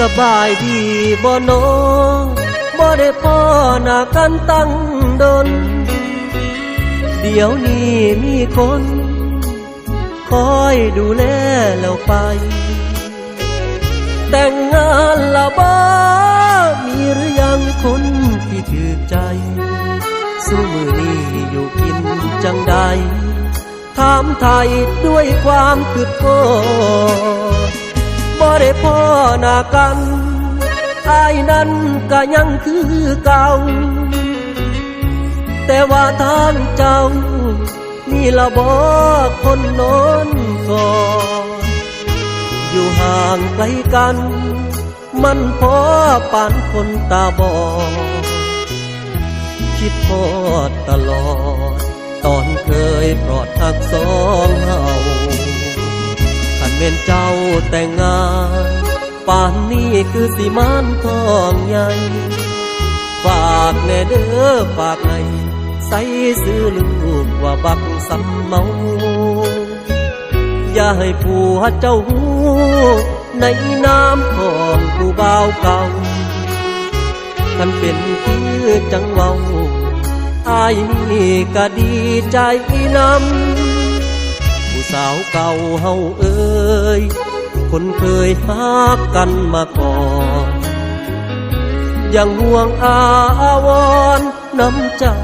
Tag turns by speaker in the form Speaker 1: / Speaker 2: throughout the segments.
Speaker 1: สบายดีบ่โนอบ่ได้พ่อหน้ากันตั้งดน เดี๋ยวนี้มีคน คอยดูแลแล้วไป แต่งงานละบ้ามีหรือยังคนที่ถือใจสู้มือนี้อยู่กินจังใดถามไทยด้วยความคืดโทษ บ่ได้พ่อหน้ากันอายนั้นก็ยังคือเก่า แต่ว่าทางเจ้านี่ละบอกคนน้นกอนอยู่ห่างไกลกัน มันพอปานคนตาบอดคิดทอดตลอด ตอนเคยปลอดหักสอง เป็นเจ้าแต่งงานป่านนี้คือสิมานทองใหญ่ฝากแน่เด้อฝากในใส่ซื้อลูกว่าบักสำเมา อย่าให้ผัวเจ้าหูในน้ำของผู้บ่าวเก่าคันเป็นคือจังเว้าอายนี่ก็ดีใจนำผู้สาวเก่าเฮาเอ้ยคนเคยฮักกันมาก่อนยังห่วงอาวรน้ำเจ้า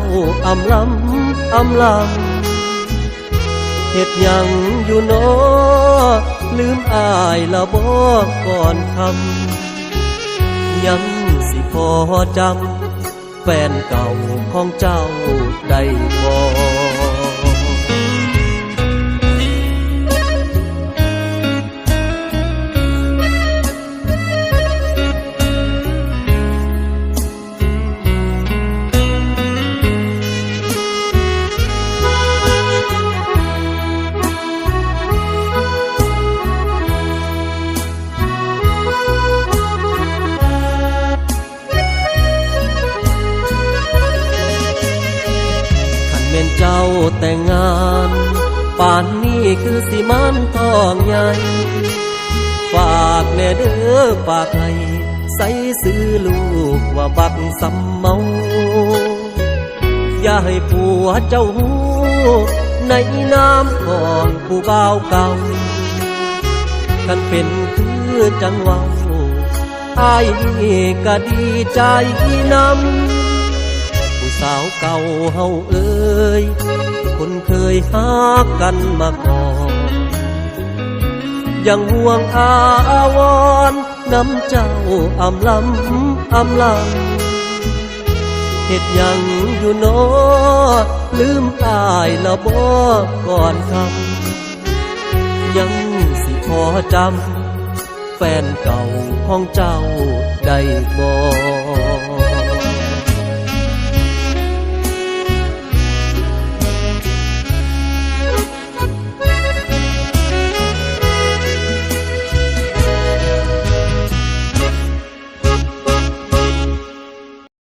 Speaker 1: อำลำอำลำเหตุยังอยู่นอลืมอายละบอกก่อนคำยังสิพอจำแฟนเก่าของเจ้าได้บ่ขัน เจ้าแต่งงาน ป่านนี้คือสิมันทองใหญ่ ฝากแน่เด้อฝากให้ใส่ซื้อลูกว่าบักสำเมา อย่าให้ผัวเจ้าหูในน้ำของผู้บ่าวเก่าคันเป็นคือจังเว้าอายนี่ก็ดีใจนำ ผู้สาวเก่าเฮาเอ้ยคนเคยหากันมาก่อนยังห่วงอาวรน้ำเจ้าอำลำอำลำเหตุยังอยู่นอลืมอายละบอกก่อนคำยังสิพอจำแฟนเก่าของเจ้าได้บอก